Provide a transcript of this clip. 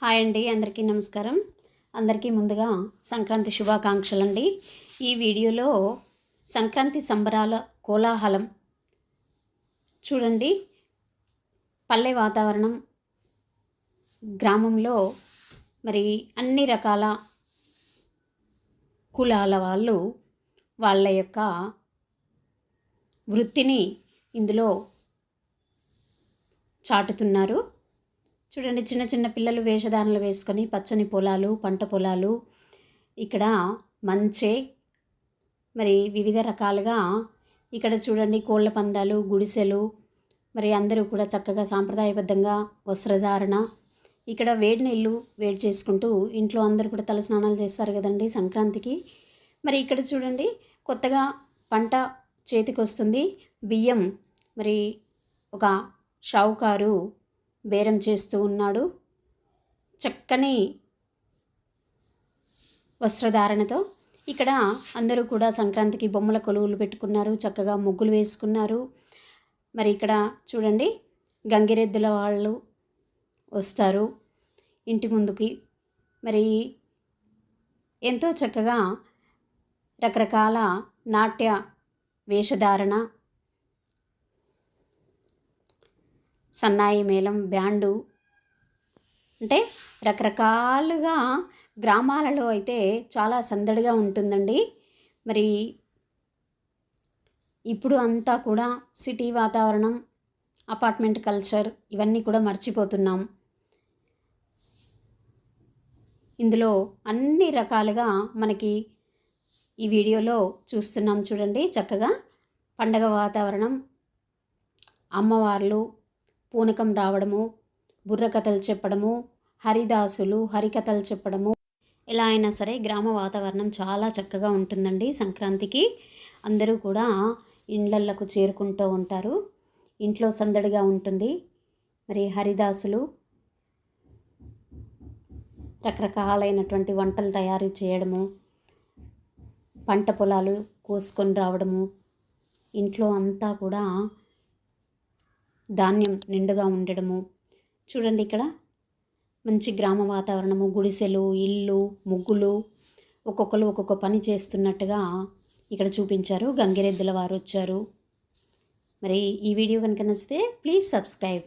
Hi అండి అందరికీ నమస్కారం. అందరికీ ముందుగా సంక్రాంతి శుభాకాంక్షలు అండి ఈ వీడియోలో సంక్రాంతి సంబరాల కోలాహలం చూడండి. పల్లె వాతావరణం గ్రామంలో మరి అన్ని రకాల కులాల వాళ్ళు వాళ్ళ యొక్క వృత్తిని ఇందులో చాటుతున్నారు. చూడండి చిన్న చిన్న పిల్లలు వేషధారణలు వేసుకొని పచ్చని పొలాలు పంట పొలాలు. ఇక్కడ మంచే. మరి వివిధ రకాలుగా ఇక్కడ చూడండి కోళ్ళ పందాలు గుడిసెలు. మరి అందరూ కూడా చక్కగా సాంప్రదాయబద్ధంగా వస్త్రధారణ. ఇక్కడ వేడి నీళ్ళు వేడి చేసుకుంటూ ఇంట్లో అందరూ కూడా తల స్నానాలు చేస్తారు కదండి సంక్రాంతికి. మరి ఇక్కడ చూడండి కొత్తగా పంట చేతికి వస్తుంది బియ్యం. మరి ఒక షావుకారు బేరం చేస్తూ ఉన్నాడు. చక్కని వస్త్రధారణతో ఇక్కడ అందరూ కూడా సంక్రాంతికి బొమ్మల కొలువులు పెట్టుకున్నారు. చక్కగా ముగ్గులు వేసుకున్నారు. మరి ఇక్కడ చూడండి గంగిరెద్దుల వాళ్ళు వస్తారు ఇంటి ముందుకి. మరి ఎంతో చక్కగా రకరకాల నాట్య వేషధారణ సన్నాయి మేళం బ్యాండు అంటే రకరకాలుగా గ్రామాలలో అయితే చాలా సందడిగా ఉంటుందండి. మరి ఇప్పుడు అంతా కూడా సిటీ వాతావరణం అపార్ట్మెంట్ కల్చర్ ఇవన్నీ కూడా మర్చిపోతున్నాం. ఇందులో అన్ని రకాలుగా మనకి ఈ వీడియోలో చూస్తున్నాం చూడండి చక్కగా. పండగ వాతావరణం అమ్మవార్లు పూనకం రావడము బుర్రకథలు చెప్పడము హరిదాసులు హరికథలు చెప్పడము. ఎలా అయినా సరే గ్రామ వాతావరణం చాలా చక్కగా ఉంటుందండి సంక్రాంతికి. అందరూ కూడా ఇండ్లలకు చేరుకుంటూ ఉంటారు. ఇంట్లో సందడిగా ఉంటుంది. మరి హరిదాసులు రకరకాలైనటువంటి వంటలు తయారు చేయడము పంట పొలాలు కోసుకొని రావడము ఇంట్లో అంతా కూడా ధాన్యం నిండుగా ఉండడము. చూడండి ఇక్కడ. మంచి గ్రామ వాతావరణము. గుడిసెలు ఇల్లు ముగ్గులు ఒక్కొక్కరు ఒక్కొక్క పని చేస్తున్నట్టుగా ఇక్కడ చూపించారు. గంగిరెద్దుల వారు వచ్చారు. మరి ఈ వీడియో కనుక నచ్చితే ప్లీజ్ సబ్స్క్రైబ్.